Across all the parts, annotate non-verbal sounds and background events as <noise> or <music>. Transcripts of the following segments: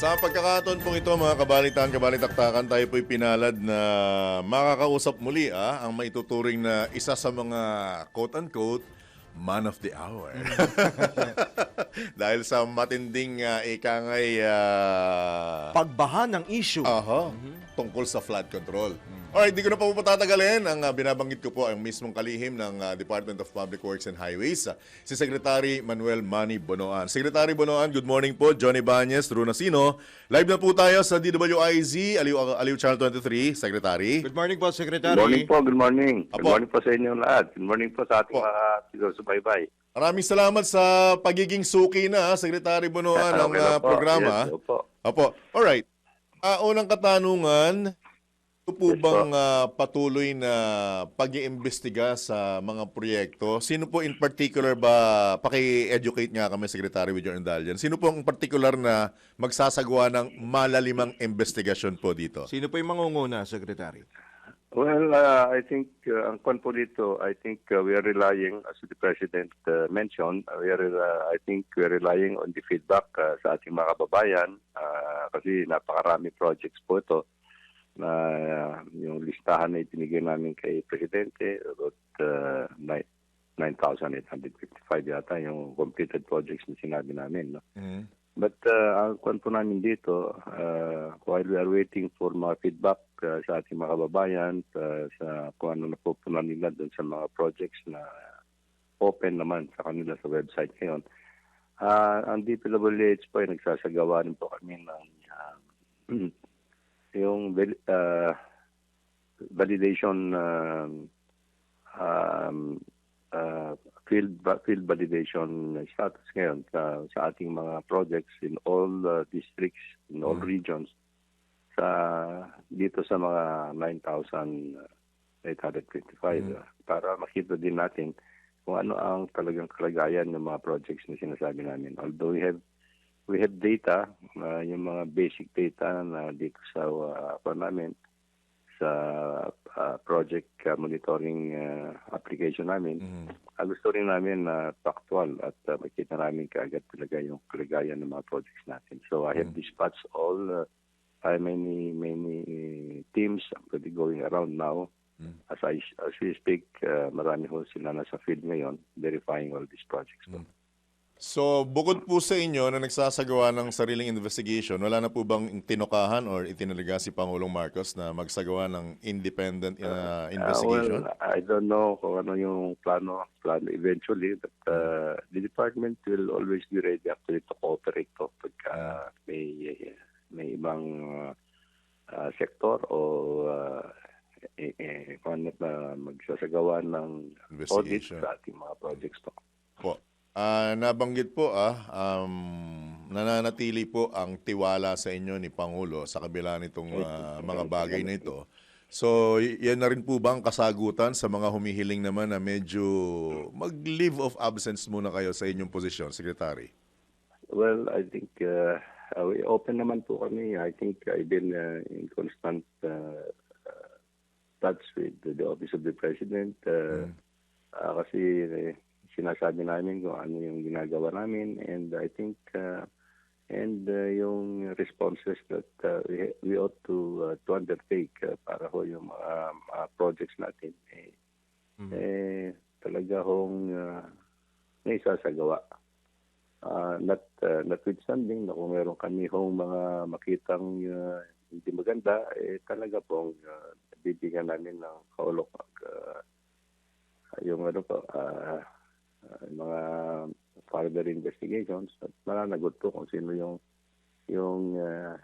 Sa pagkakataon pong ito mga kabalitaan, kabalitaktakan, tayo po'y pinalad na makakausap muli ah, ang maituturing na isa sa mga quote-unquote man of the hour. <laughs> Dahil sa matinding uh, ikangay ah, Pagbaha ng issue. Aha, tungkol sa flood control. Alright, di ko na pa po patatagalin. Ang ah, binabanggit ko po ang mismong kalihim ng ah, Department of Public Works and Highways, ah, si Secretary Manuel Manny Bonoan. Secretary Bonoan, good morning po. Johnny Banyes, Runasino. Live na po tayo sa DWIZ, Aliw, Aliw Channel 23. Secretary. Good morning po, Secretary. Good morning po, good morning. Good Apo. morning po sa inyo lahat. Good morning po sa ating mga taga-subaybay. Maraming salamat sa pagiging suki na, Secretary Bonoan, ng Okay po. programa. Yes, opo. Opo. Alright. Ah, unang katanungan, ito po Yes, bang ah, patuloy na pag-iimbestiga sa mga proyekto? Sino po in particular ba, paki-educate nga kami, Secretary, with your indulgence. Sino po ang particular na magsasagawa ng malalimang investigasyon po dito? Sino po yung mangunguna, Secretary? Well, uh, I think uh, ang kwan po dito, I think uh, we are relying, as the President uh, mentioned, uh, we are, uh, I think we are relying on the feedback uh, sa ating mga kababayan uh, kasi napakarami projects po ito na uh, yung listahan na itinigay namin kay Presidente about uh, nine- 9,855 yata yung completed projects na sinabi namin. No? Mhm. But uh, ang kwan po namin dito, uh, while we are waiting for mga feedback uh, sa ating mga kababayan, uh, sa kung ano napupunan nila doon sa mga projects na open naman sa kanila sa website ngayon, uh, ang DPWH po ay nagsasagawa rin po kami ng uh, <clears throat> yung uh, validation um, um, uh, field field validation status ngayon sa, sa ating mga projects in all uh, districts in all regions sa dito sa mga 9,855 uh, para makita din natin kung ano ang talagang kalagayan ng mga projects na sinasabi namin. Although we have we have data, uh, yung mga basic data na dito sa uh, pa namin sa uh, project uh, monitoring uh, application namin. Mhm. Ah, gusto rin namin na factual at uh, makita namin kaagad talaga yung kalagayan ng mga projects natin. So I have dispatched all uh, uh, many many teams actually going around now. Mm. As I as we speak, uh, marami ho sila nasa field ngayon verifying all these projects. po. So, bukod po sa inyo na nagsasagawa ng sariling investigation, wala na po bang tinukahan or itinalaga si Pangulong Marcos na magsagawa ng independent uh, Uh, investigation? well, I don't know kung ano yung plano, plano eventually, but uh, the department will always be ready actually to cooperate to pagka may, may ibang uh, uh, sektor o uh, eh, eh, kung ano na magsasagawa ng audit sa ating mga projects po. Po. Ah, nabanggit po ah, um, nananatili po ang tiwala sa inyo ni Pangulo sa kabila nitong ah, mga bagay na ito. So, yan na rin po ba ang kasagutan sa mga humihiling naman na medyo mag-leave of absence muna kayo sa inyong posisyon, Secretary? Well, I think uh, uh, we open naman po kami. I think I've been uh, in constant uh, uh, touch with the Office of the President. Uh, uh, kasi eh, sinasabi namin kung ano yung ginagawa namin. And I think uh, and uh, yung responses that uh, we, we ought to uh, to undertake uh, para ho yung mga mga projects natin eh, eh talaga hong uh, may sasagawa. Uh, not uh, notwithstanding na kung meron kami hong mga makitang uh, hindi maganda, eh talaga pong uh, bibigyan namin ng kaulok uh, yung ano po, uh, uh, mga further investigations at mananagot po kung sino yung yung uh,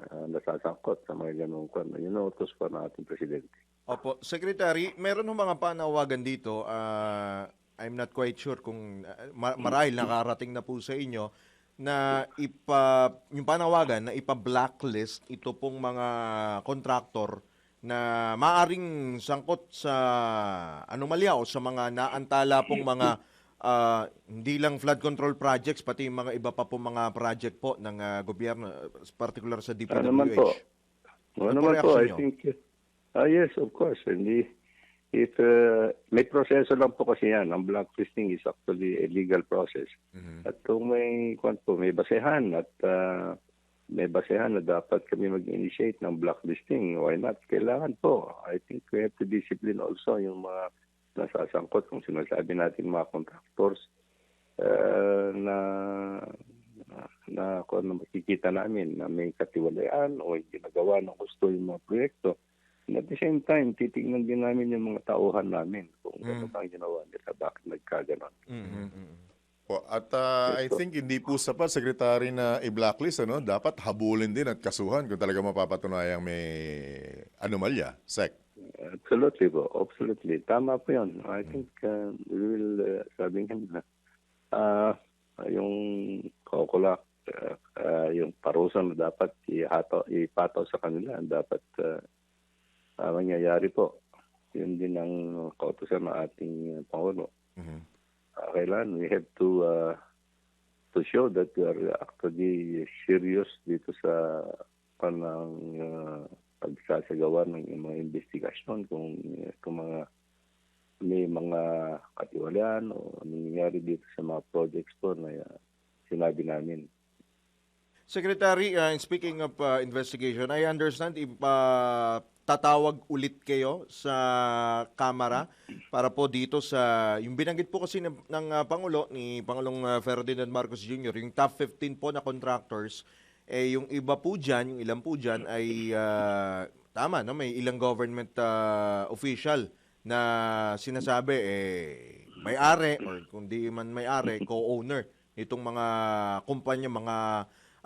uh, nasasangkot sa mga ganung kwan. Yun ang utos po ng ating presidente. Opo, Secretary, meron mga panawagan dito. ah, I'm not quite sure kung ah, ma- marahil nakarating na po sa inyo na ipa yung panawagan na ipa-blacklist ito pong mga contractor na maaring sangkot sa anomalya o sa mga naantala pong mga ah, hindi lang flood control projects pati yung mga iba pa po mga project po ng ah, gobyerno particular sa DPWH. Ano naman po? Ano Ano naman po, I nyo? think, ah yes, of course. Hindi, if, uh, may proseso lang po kasi yan. Ang blacklisting is actually a legal process. At kung may, kwan po, may basehan at uh, may basehan na dapat kami mag-initiate ng blacklisting. Why not? Kailangan po. I think we have to discipline also yung mga nasasangkot kung sinasabi natin mga contractors uh, na na kung ano makikita namin na may katiwalian o hindi nagawa ng gusto yung mga proyekto. And at the same time, titingnan din namin yung mga tauhan namin kung ano bang ginawa nila, bakit nagkaganon. Po, at ah, I think hindi po sapat, Secretary, na i-blacklist. Ano? Dapat habulin din at kasuhan kung talaga mapapatunayang may anomalya. Sec. Absolutely po, absolutely. Tama po yun. I think uh, we will, uh, sabi nga na, ah, yung kaukulak, uh, uh, yung parusa na dapat ihato, ipataw sa kanila, dapat uh, uh, mangyayari po. Yun din ang kautusan ng ating uh, Pangulo. Mhm. Uh, kailangan we have to uh, to show that we are actually serious dito sa panang uh, pagsasagawa ng mga investigasyon kung kung mga may mga katiwalian o nangyayari dito sa mga projects po na uh, sinabi namin. Secretary, uh, speaking of uh, investigation, I understand if uh, tatawag ulit kayo sa Kamara para po dito sa yung binanggit po kasi ng, ng uh, Pangulo ni Pangulong uh, Ferdinand Marcos Jr. yung top 15 po na contractors eh yung iba po diyan, yung ilan po diyan ay uh, tama no may ilang government uh, official na sinasabi eh may-ari or kung di man may-ari, co-owner nitong mga kumpanya, mga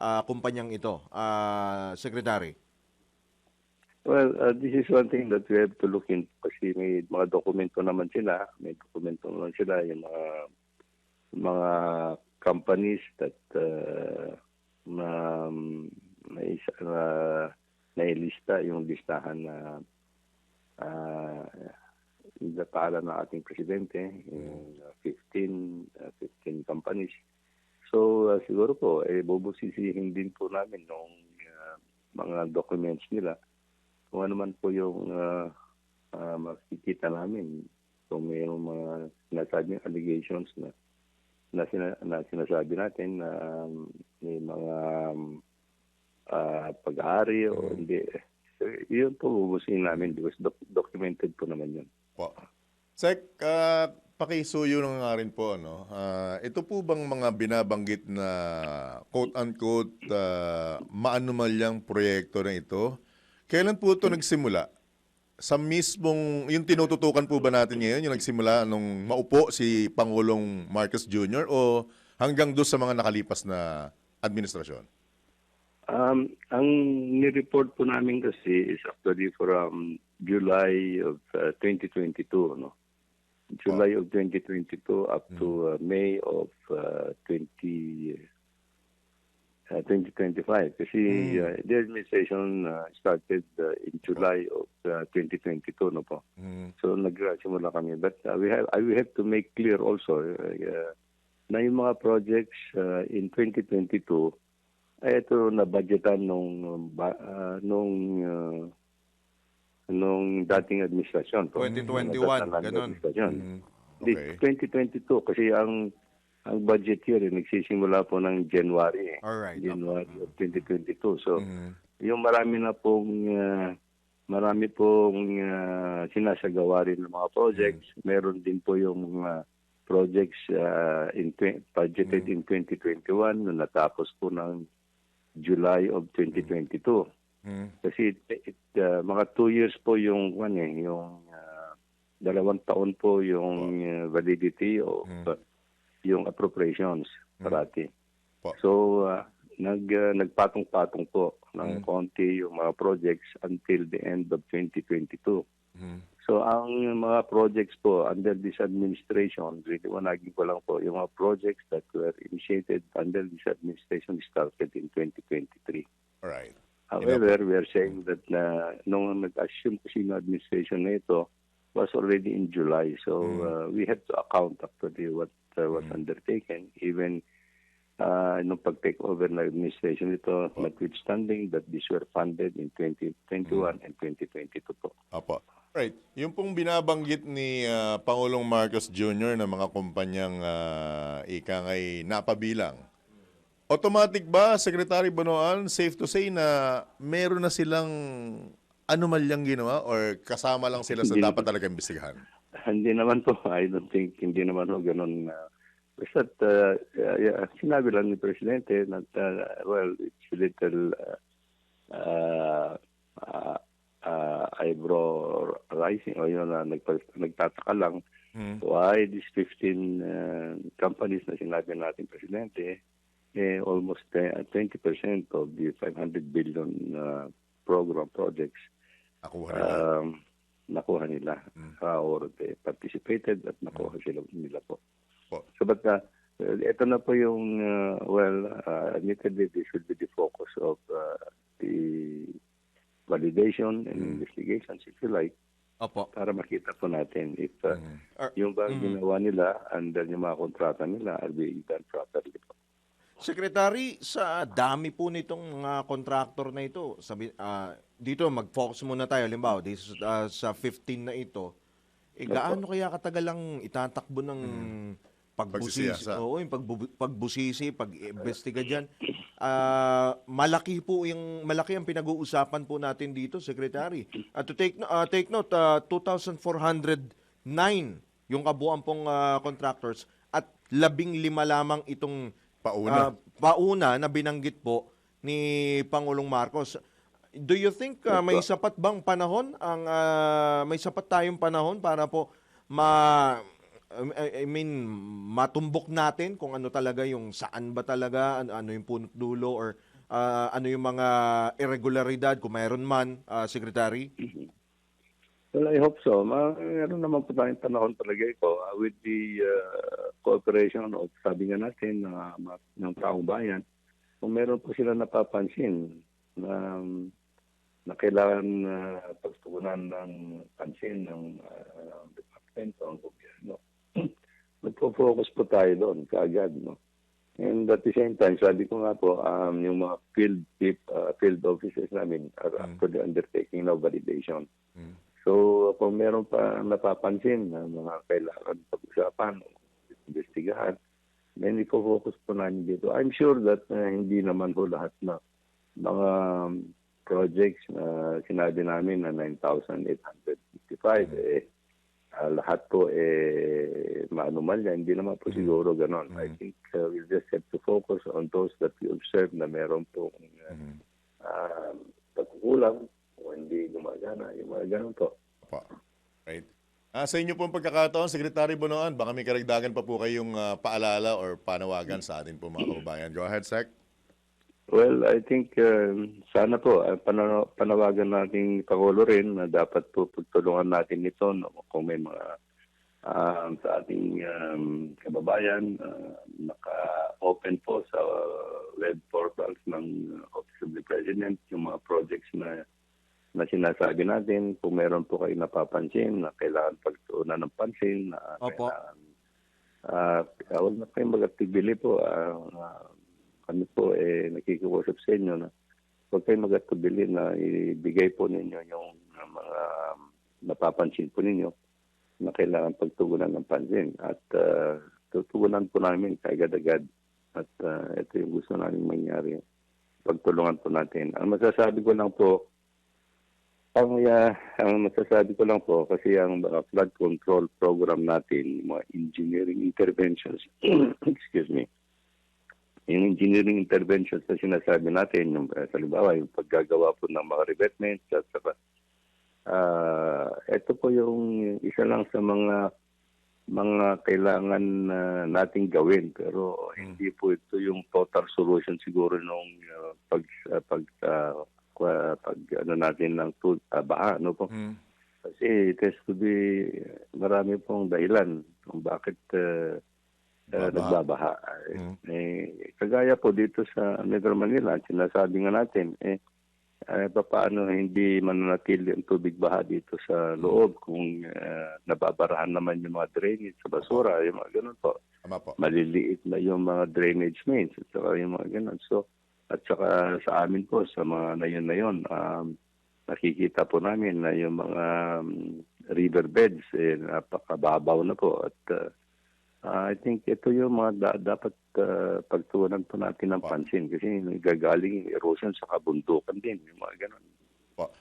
ah, kumpanyang ito, ah, Secretary. Well, uh, this is one thing that we have to look into kasi may mga dokumento naman sila, may dokumento naman sila yung mga mga companies that uh, na isa na nailista yung listahan na uh, yung pangalan ng ating presidente, yung uh, 15 uh, 15 companies. So uh, siguro po eh bubusisihin din po namin nung uh, mga documents nila kung ano man po yung uh, uh, makikita namin kung mayroong mga sinasabing allegations na na, sina, na sinasabi natin na um, may mga um, ah, pag-aari o hindi. So, yun po bubusin namin because doc- documented po naman yun. Po. Sec, uh, pakisuyo na nga rin po. Ano? Ah, ito po bang mga binabanggit na quote-unquote uh, maanumalyang proyekto na ito? Kailan po ito nagsimula? Sa mismong, yung tinututukan po ba natin ngayon, yung nagsimula nung maupo si Pangulong Marcos Jr. o hanggang doon sa mga nakalipas na administrasyon? Um, ang ni-report po namin kasi is actually from July of uh, 2022, no? July of 2022 up to uh, May of uh, 20 uh, 2025 kasi uh, the administration uh, started uh, in July of uh, 2022 no po. Mm. So nagsimula kami but uh, we have I we have to make clear also uh, uh, na yung mga projects uh, in 2022 ay ito na budgetan nung uh, nung uh, nung dating administrasyon po. 2021, Nung dating ganun. Mm. Okay. 2022 kasi ang ang budget year eh, nagsisimula po ng January eh. Alright. January of 2022. So Mm. yung marami na pong ah, marami pong ah, sinasagawa rin ng mga projects. Meron din po yung mga projects ah, in budgeted in 2021 na natapos po ng July of 2022. Mm. Kasi it, it, ah, mga two years po yung ano eh, yung ah, dalawang taon po yung ah, validity of ah, yung appropriations parati. Po. So ah, nag ah, nagpatong-patong po ng konti yung mga projects until the end of 2022. Mm. So ang mga projects po under this administration, really wanagin ko lang po, yung mga projects that were initiated under this administration started in 2023. Alright. However, we are saying that na nung nag-assume kasi ng administration na ito was already in July. So uh, we have to account actually what uh, was undertaken even uh, nung pag-take over ng administration ito, notwithstanding that these were funded in 2021 and 2022 po. Apo. Right. Yung pong binabanggit ni ah, Pangulong Marcos Jr. na mga kumpanyang uh, ika ngay napabilang. Automatic ba, Secretary Bonoan, safe to say na meron na silang anomalyang ginawa or kasama lang sila sa dapat talaga imbestigahan? <laughs> Hindi naman po. I don't think, hindi naman po ganun. Uh, basta't uh, yeah, sinabi lang ni Presidente na, uh, well, it's a little uh, uh, uh, uh, eyebrow rising o yun na nagpa- nagtataka lang Hmm. why these 15 uh, companies na sinabi natin Presidente eh, almost uh, 20% of the 500 billion uh, program projects nila. um, nakuha nila uh, or they participated at nakuha sila nila po. Po. So but uh, ito na po yung uh, well uh, admittedly this should be the focus of uh, the validation and investigations if you like Opo. para makita po natin if uh, Ar- yung ba ginawa nila and then yung mga kontrata nila are being done properly. Secretary, sa dami po nitong mga contractor na ito, sabi, ah, dito mag-focus muna tayo, limbawa, this, is, ah, sa 15 na ito, eh, gaano kaya katagal lang itatakbo ng pagbusisi? Pagsisiyasa. Oo, yung pagbu- pagbusisi, pag-imbestiga dyan. Ah, malaki po yung, malaki ang pinag-uusapan po natin dito, Secretary. At to take, no- ah, take note, ah, 2,409 yung kabuuan pong ah, contractors at labing lima lamang itong Pauna. Ah, pauna na binanggit po ni Pangulong Marcos. Do you think ah, may sapat bang panahon ang ah, may sapat tayong panahon para po ma I mean matumbok natin kung ano talaga yung saan ba talaga ano, ano yung punot dulo or ah, ano yung mga irregularidad kung mayroon man ah, secretary Well, I hope so. Meron naman po tayong panahon talaga ito uh, with the uh, cooperation of sabi nga natin na uh, ng taong bayan. Kung meron po sila napapansin na, na kailangan uh, pagtugunan ng pansin ng uh, departamento, ang gobyerno, <clears throat> magpo-focus po tayo doon kaagad. No? And at the same time, sabi ko nga po, um, yung mga field uh, field officers namin are actually undertaking now validation. So, kung meron pa napapansin na mga kailangan pag-usapan o investigahan, then i-focus po namin dito. I'm sure that uh, hindi naman po lahat na mga um, projects na sinabi namin na 9,855, eh, ah, lahat po eh, maanumalya. Hindi naman po siguro ganon. I think uh, we just have to focus on those that we observe na meron pong uh, ah, pagkukulang o hindi gumagana. Yung mga ganon po. Po. Right. Ah, sa inyo pong pagkakataon, Secretary Bonoan, baka may karagdagan pa po kayong ah, paalala or panawagan sa atin po mga kababayan. Go ahead, Sec. Well, I think um, sana po uh, pana- panawagan nating Pangulo rin na dapat po pagtulungan natin ito no, kung may mga um, sa ating um, kababayan uh, naka-open po sa uh, web portals ng uh, Office of the President yung mga projects na na sinasabi natin kung meron po kayo napapansin na kailangan pagtuunan ng pansin na Opo. kailangan uh, huwag na kayong mag-atibili po. ah, ah, kami po eh nakikiusap sa inyo na huwag kayong mag-atibili na ibigay po ninyo yung mga napapansin po ninyo na kailangan pagtugunan ng pansin. At ah, tutugunan po namin kaagad-agad. At ah, ito yung gusto namin mangyari. Pagtulungan po natin. Ang masasabi ko lang po, ang, uh, ang masasabi ko lang po, kasi ang uh, flood control program natin, mga engineering interventions, <clears throat> excuse me, yung engineering interventions na sinasabi natin, yung, uh, halimbawa, yung paggagawa po ng mga revetments, at saka, ah, ito po yung isa lang sa mga mga kailangan na nating gawin. Pero hindi po ito yung total solution siguro nung uh, pag uh, pag uh, kwa- pag ano natin ng tul- uh, baha no po kasi it has to be marami pong dahilan kung bakit uh, uh, Nagbabaha. nagbabaha eh, kagaya po dito sa Metro Manila sinasabi nga natin eh eh, paano hindi mananatili ang tubig baha dito sa loob kung uh, nababarahan naman yung mga drainage sa basura, yung mga ganun po. Tama po. Maliliit na yung mga drainage mains at saka yung mga ganun. So, at saka sa amin po, sa mga nayon na yun, um, nakikita po namin na yung mga um, river beds, eh, napakababaw na po at uh, Ah, I think ito yung mga da- dapat uh, pagtuunan po natin ng pansin kasi gagaling erosion sa kabundukan din, yung mga ganun. Po.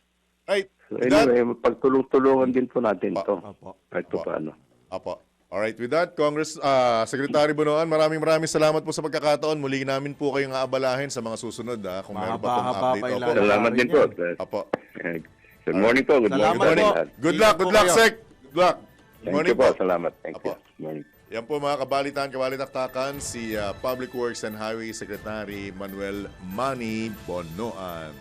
Right. So With that, anyway, pagtulong-tulungan din po natin Pa- ito. Opo. Kahit pa paano. Apo. Alright, with that, Congress ah, Secretary Bonoan, maraming maraming salamat po sa pagkakataon. Muli namin po kayong aabalahin sa mga susunod ha, kung meron pa pong update. pa Opo. Salamat din po. Apo. Good morning po. Good Salamat morning po. Good luck, good luck, Sec. Good luck. Good Thank morning you po. po. Salamat. Thank Apo. you. Good morning. Yan po mga kabalitan, kabalitaktakan, si ah, Public Works and Highway Secretary Manuel Manny Bonoan.